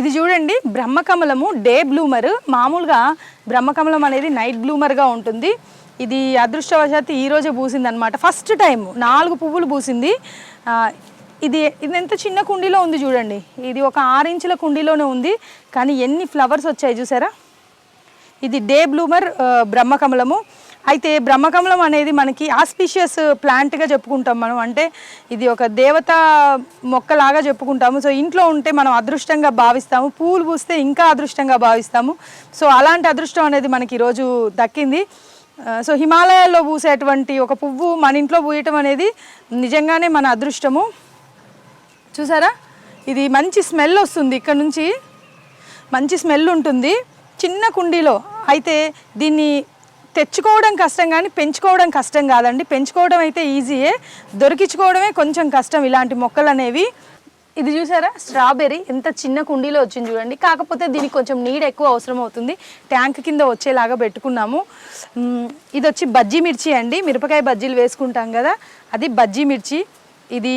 ఇది చూడండి బ్రహ్మకమలము day bloomer. మామూలుగా బ్రహ్మకమలం అనేది నైట్ బ్లూమర్గా ఉంటుంది. ఇది అదృష్టవశాత్తు ఈరోజే పూసింది అనమాట ఫస్ట్ టైం నాలుగు పువ్వులు పూసింది. ఇది ఇది ఎంత చిన్న కుండీలో ఉంది చూడండి. ఇది ఒక ఆరు ఇంచుల కుండీలోనే ఉంది. కానీ ఎన్ని ఫ్లవర్స్ వచ్చాయి చూసారా? ఇది డే బ్లూమర్ బ్రహ్మకమలము. అయితే బ్రహ్మకమలం అనేది మనకి ఆస్పిషియస్ ప్లాంట్గా చెప్పుకుంటాం మనం. అంటే ఇది ఒక దేవత మొక్కలాగా చెప్పుకుంటాము. సో ఇంట్లో ఉంటే మనం అదృష్టంగా భావిస్తాము. పూలు పూస్తే ఇంకా అదృష్టంగా భావిస్తాము. సో అలాంటి అదృష్టం అనేది మనకి ఈరోజు దక్కింది. సో హిమాలయాల్లో పూసేటువంటి ఒక పువ్వు మన ఇంట్లో పూయటం అనేది నిజంగానే మన అదృష్టము. చూసారా? ఇది మంచి స్మెల్ వస్తుంది ఇక్కడ నుంచి. మంచి స్మెల్ ఉంటుంది. చిన్న కుండీలో. అయితే దీన్ని తెచ్చుకోవడం కష్టం కానీ పెంచుకోవడం కష్టం కాదండి. పెంచుకోవడం అయితే ఈజీయే. దొరికించుకోవడమే కొంచెం కష్టం ఇలాంటి మొక్కలు అనేవి. ఇది చూసారా? స్ట్రాబెర్రీ. ఎంత చిన్న కుండీలో వచ్చింది చూడండి. కాకపోతే దీనికి కొంచెం నీడ ఎక్కువ అవసరం అవుతుంది. ట్యాంక్ కింద వచ్చేలాగా పెట్టుకున్నాము. ఇది వచ్చి బజ్జీ మిర్చి అండి. మిరపకాయ బజ్జీలు వేసుకుంటాం కదా. అది బజ్జీ మిర్చి. ఇది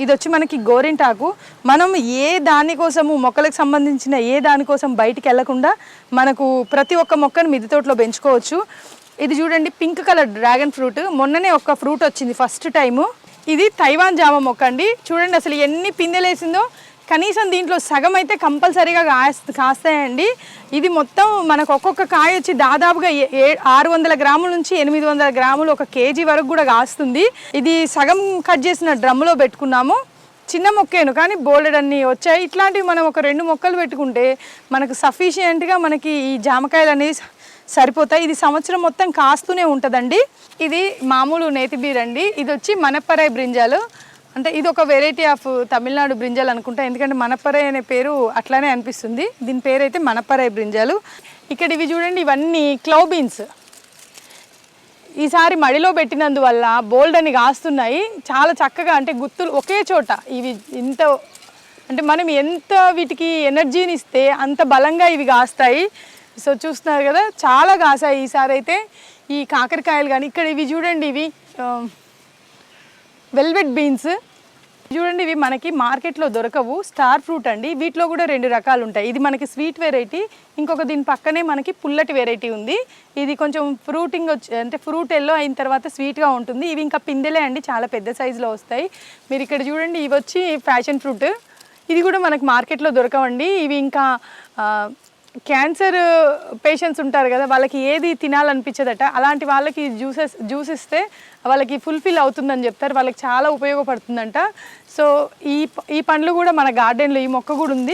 ఇది వచ్చి మనకి గోరింటాకు. మనం ఏ దానికోసము మొక్కలకు సంబంధించిన ఏ దానికోసం బయటికి వెళ్ళకుండా మనకు ప్రతి ఒక్క మొక్కను మిద్దె తోటలో పెంచుకోవచ్చు. ఇది చూడండి పింక్ కలర్ డ్రాగన్ ఫ్రూట్. మొన్ననే ఒక ఫ్రూట్ వచ్చింది ఫస్ట్ టైము. ఇది తైవాన్ జామ మొక్క అండి. చూడండి అసలు ఎన్ని పిందెలేసిందో. కనీసం దీంట్లో సగం అయితే కంపల్సరీగా కాస్తాయండి. ఇది మొత్తం మనకు ఒక్కొక్క కాయ వచ్చి దాదాపుగా ఏ- ఏ- ఆరు వందల గ్రాముల నుంచి ఎనిమిది వందల గ్రాములు ఒక కేజీ వరకు కూడా కాస్తుంది. ఇది సగం కట్ చేసిన డ్రమ్లో పెట్టుకున్నాము. చిన్న మొక్కేను కానీ బోల్డెడ్ అన్ని వచ్చాయి. ఇట్లాంటివి మనం ఒక రెండు మొక్కలు పెట్టుకుంటే మనకు సఫిషియెంట్గా మనకి ఈ జామకాయలు అనేవి సరిపోతాయి. ఇది సంవత్సరం మొత్తం కాస్తూనే ఉంటుందండి. ఇది మామూలు నేతి బీర్ అండి ఇది వచ్చి మనపరాయి బ్రింజాలు. అంటే ఇది ఒక వెరైటీ ఆఫ్ తమిళనాడు బ్రింజాలు అనుకుంటా. ఎందుకంటే మనపరై అనే పేరు అట్లానే అనిపిస్తుంది. దీని పేరు అయితే మనపరై బ్రింజాలు. ఇక్కడ ఇవి చూడండి ఇవన్నీ క్లౌ బీన్స్ ఈసారి మడిలో పెట్టినందువల్ల బోల్డ్ అని కాస్తున్నాయి. చాలా చక్కగా అంటే గుత్తులు ఒకే చోట. ఇవి ఇంత అంటే మనం ఎంత వీటికి ఎనర్జీని ఇస్తే అంత బలంగా ఇవి కాస్తాయి. సో చూస్తున్నారు కదా చాలా కాసాయి ఈసారి అయితే. ఈ కాకరకాయలు కానీ ఇక్కడ ఇవి చూడండి ఇవి వెల్వెట్ బీన్స్. చూడండి ఇవి మనకి మార్కెట్లో దొరకవు. స్టార్ ఫ్రూట్ అండి. వీటిలో కూడా రెండు రకాలు ఉంటాయి. ఇది మనకి స్వీట్ వెరైటీ ఇంకొక దీని పక్కనే మనకి పుల్లటి వెరైటీ ఉంది. ఇది కొంచెం ఫ్రూటింగ్ వచ్చి అంటే ఫ్రూట్ ఎల్లో అయిన తర్వాత స్వీట్గా ఉంటుంది. ఇవి ఇంకా పిందెలే అండి చాలా పెద్ద సైజులో వస్తాయి. మీరు ఇక్కడ చూడండి ఇవి వచ్చి ఫ్యాషన్ ఫ్రూట్. ఇది కూడా మనకి మార్కెట్లో దొరకవండి. ఇవి ఇంకా క్యాన్సర్ పేషెంట్స్ ఉంటారు కదా వాళ్ళకి ఏది తినాలనిపించదట అలాంటి వాళ్ళకి జ్యూసెస్ జ్యూస్ ఇస్తే వాళ్ళకి ఫుల్ఫిల్ అవుతుందని చెప్తారు వాళ్ళకి చాలా ఉపయోగపడుతుందంట. సో ఈ ఈ పండ్లు కూడా మన గార్డెన్లో ఈ మొక్క కూడా ఉంది.